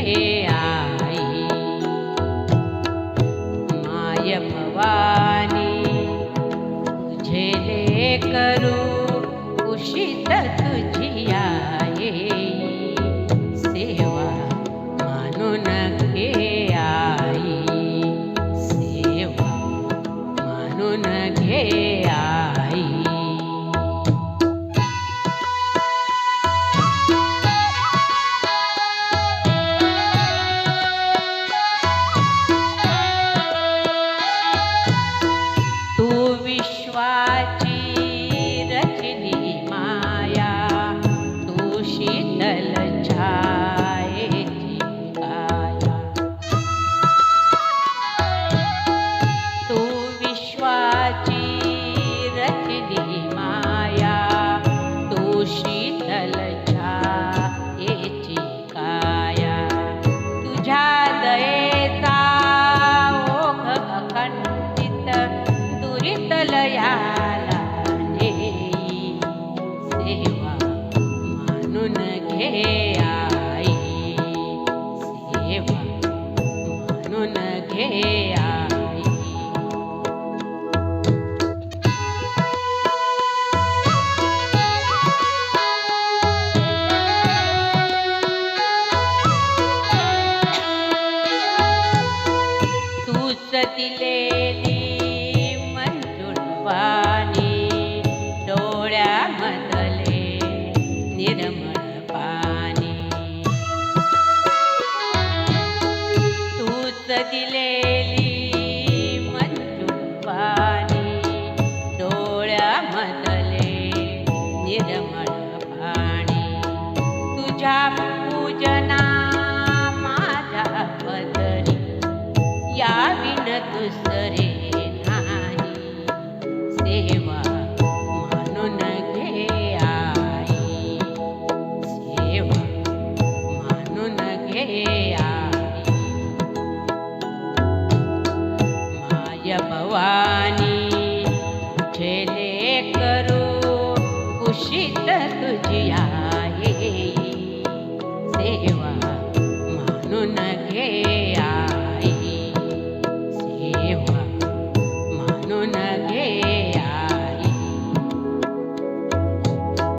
I my Bhavani करू उषित तुझी आई सेवा मानून घे आई सेवा मानून घे आई. दुरितल याला नेई सेवा मानून घे आई सेवा मानून घे आई. दिलेली मंजुळवाणी डोळ्यामधले निर्मळ पाणी. तूच दिले तुझी आहे सेवा मानून